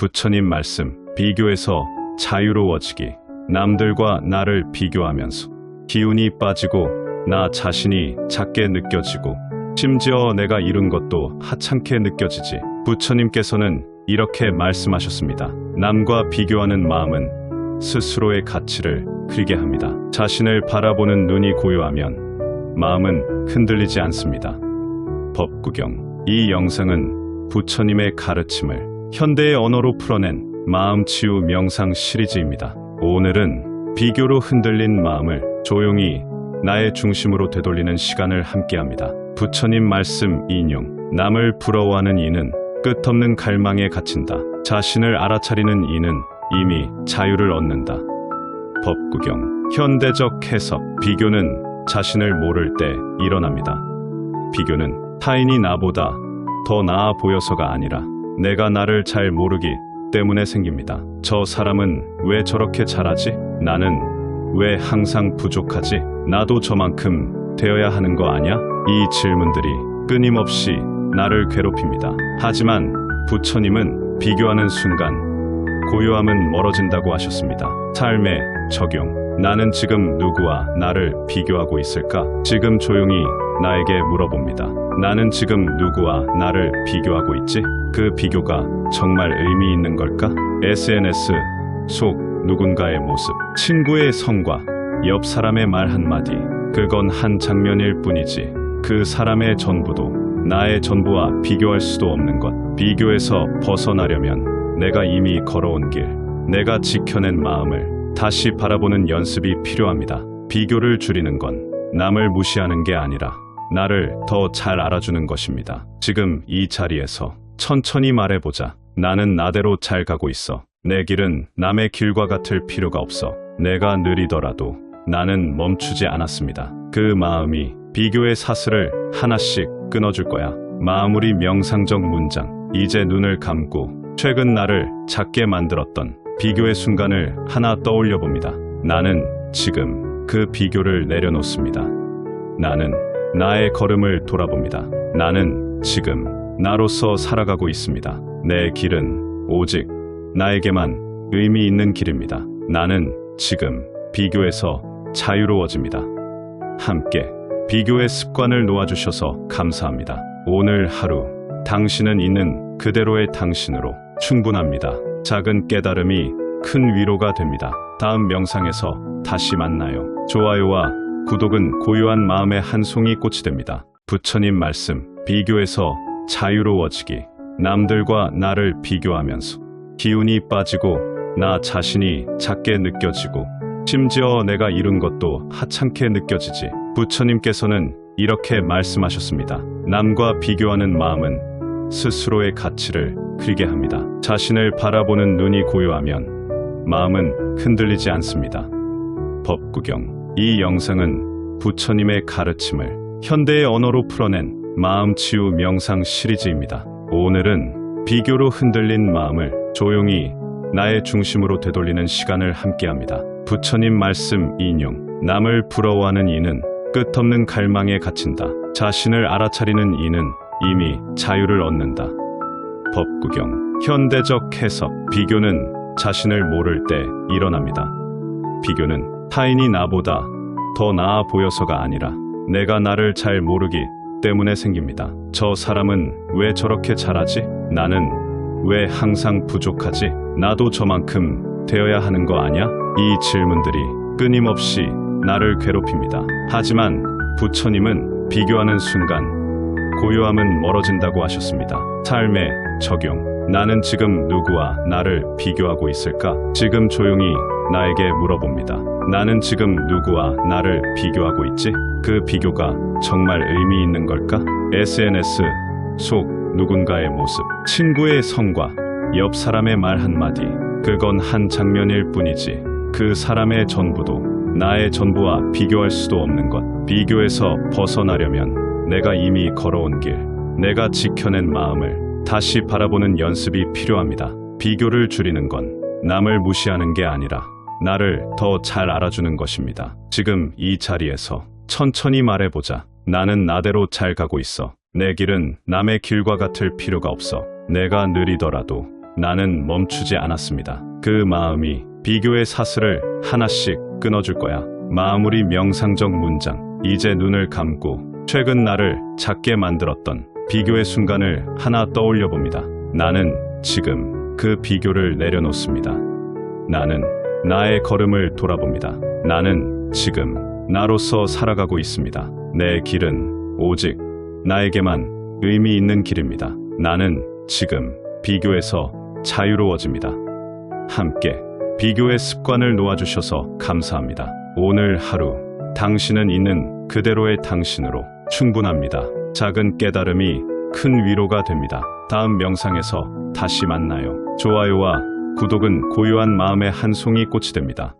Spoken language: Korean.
부처님 말씀, 비교에서 자유로워지기. 남들과 나를 비교하면서 기운이 빠지고 나 자신이 작게 느껴지고 심지어 내가 이룬 것도 하찮게 느껴지지. 부처님께서는 이렇게 말씀하셨습니다. 남과 비교하는 마음은 스스로의 가치를 흐리게 합니다. 자신을 바라보는 눈이 고요하면 마음은 흔들리지 않습니다. 법구경. 이 영상은 부처님의 가르침을 현대의 언어로 풀어낸 마음 치유 명상 시리즈입니다. 오늘은 비교로 흔들린 마음을 조용히 나의 중심으로 되돌리는 시간을 함께합니다. 부처님 말씀 인용. 남을 부러워하는 이는 끝없는 갈망에 갇힌다. 자신을 알아차리는 이는 이미 자유를 얻는다. 법구경. 현대적 해석. 비교는 자신을 모를 때 일어납니다. 비교는 타인이 나보다 더 나아 보여서가 아니라 내가 나를 잘 모르기 때문에 생깁니다. 저 사람은 왜 저렇게 잘하지? 나는 왜 항상 부족하지? 나도 저만큼 되어야 하는 거 아냐? 이 질문들이 끊임없이 나를 괴롭힙니다. 하지만 부처님은 비교하는 순간 고요함은 멀어진다고 하셨습니다. 삶의 적용. 나는 지금 누구와 나를 비교하고 있을까? 지금 조용히 나에게 물어봅니다. 나는 지금 누구와 나를 비교하고 있지? 그 비교가 정말 의미 있는 걸까? SNS 속 누군가의 모습, 친구의 성과, 옆 사람의 말 한마디, 그건 한 장면일 뿐이지. 그 사람의 전부도 나의 전부와 비교할 수도 없는 것. 비교에서 벗어나려면 내가 이미 걸어온 길, 내가 지켜낸 마음을 다시 바라보는 연습이 필요합니다. 비교를 줄이는 건 남을 무시하는 게 아니라 나를 더 잘 알아주는 것입니다. 지금 이 자리에서 천천히 말해보자. 나는 나대로 잘 가고 있어. 내 길은 남의 길과 같을 필요가 없어. 내가 느리더라도 나는 멈추지 않았습니다. 그 마음이 비교의 사슬을 하나씩 끊어줄 거야. 마무리 명상적 문장. 이제 눈을 감고 최근 나를 작게 만들었던 비교의 순간을 하나 떠올려 봅니다. 나는 지금 그 비교를 내려놓습니다. 나는 나의 걸음을 돌아봅니다. 나는 지금 나로서 살아가고 있습니다. 내 길은 오직 나에게만 의미 있는 길입니다. 나는 지금 비교에서 자유로워집니다. 함께 비교의 습관을 놓아주셔서 감사합니다. 오늘 하루 당신은 있는 그대로의 당신으로 충분합니다. 작은 깨달음이 큰 위로가 됩니다. 다음 명상에서 다시 만나요. 좋아요와 구독은 고요한 마음의 한 송이 꽃이 됩니다. 부처님 말씀, 비교에서 자유로워지기. 남들과 나를 비교하면서 기운이 빠지고 나 자신이 작게 느껴지고 심지어 내가 이룬 것도 하찮게 느껴지지. 부처님께서는 이렇게 말씀하셨습니다. 남과 비교하는 마음은 스스로의 가치를 흐리게 합니다. 자신을 바라보는 눈이 고요하면 마음은 흔들리지 않습니다. 법구경. 이 영상은 부처님의 가르침을 현대의 언어로 풀어낸 마음 치유 명상 시리즈입니다. 오늘은 비교로 흔들린 마음을 조용히 나의 중심으로 되돌리는 시간을 함께합니다. 부처님 말씀 인용. 남을 부러워하는 이는 끝없는 갈망에 갇힌다. 자신을 알아차리는 이는 이미 자유를 얻는다. 법구경. 현대적 해석. 비교는 자신을 모를 때 일어납니다. 비교는 타인이 나보다 더 나아 보여서가 아니라 내가 나를 잘 모르기 때문에 생깁니다. 저 사람은 왜 저렇게 잘하지? 나는 왜 항상 부족하지? 나도 저만큼 되어야 하는 거 아냐? 이 질문들이 끊임없이 나를 괴롭힙니다. 하지만 부처님은 비교하는 순간 고요함은 멀어진다고 하셨습니다. 삶의 적용. 나는 지금 누구와 나를 비교하고 있을까? 지금 조용히 나에게 물어봅니다. 나는 지금 누구와 나를 비교하고 있지? 그 비교가 정말 의미 있는 걸까? SNS 속 누군가의 모습, 친구의 성과, 옆 사람의 말 한마디, 그건 한 장면일 뿐이지. 그 사람의 전부도 나의 전부와 비교할 수도 없는 것. 비교에서 벗어나려면 내가 이미 걸어온 길, 내가 지켜낸 마음을 다시 바라보는 연습이 필요합니다. 비교를 줄이는 건 남을 무시하는 게 아니라 나를 더 잘 알아주는 것입니다. 지금 이 자리에서 천천히 말해보자. 나는 나대로 잘 가고 있어. 내 길은 남의 길과 같을 필요가 없어. 내가 느리더라도 나는 멈추지 않았습니다. 그 마음이 비교의 사슬을 하나씩 끊어줄 거야. 마무리 명상적 문장. 이제 눈을 감고 최근 나를 작게 만들었던 비교의 순간을 하나 떠올려 봅니다. 나는 지금 그 비교를 내려놓습니다. 나는 나의 걸음을 돌아봅니다. 나는 지금 나로서 살아가고 있습니다. 내 길은 오직 나에게만 의미 있는 길입니다. 나는 지금 비교에서 자유로워집니다. 함께 비교의 습관을 놓아주셔서 감사합니다. 오늘 하루 당신은 있는 그대로의 당신으로 충분합니다. 작은 깨달음이 큰 위로가 됩니다. 다음 명상에서 다시 만나요. 좋아요와 구독은 고요한 마음의 한 송이 꽃이 됩니다.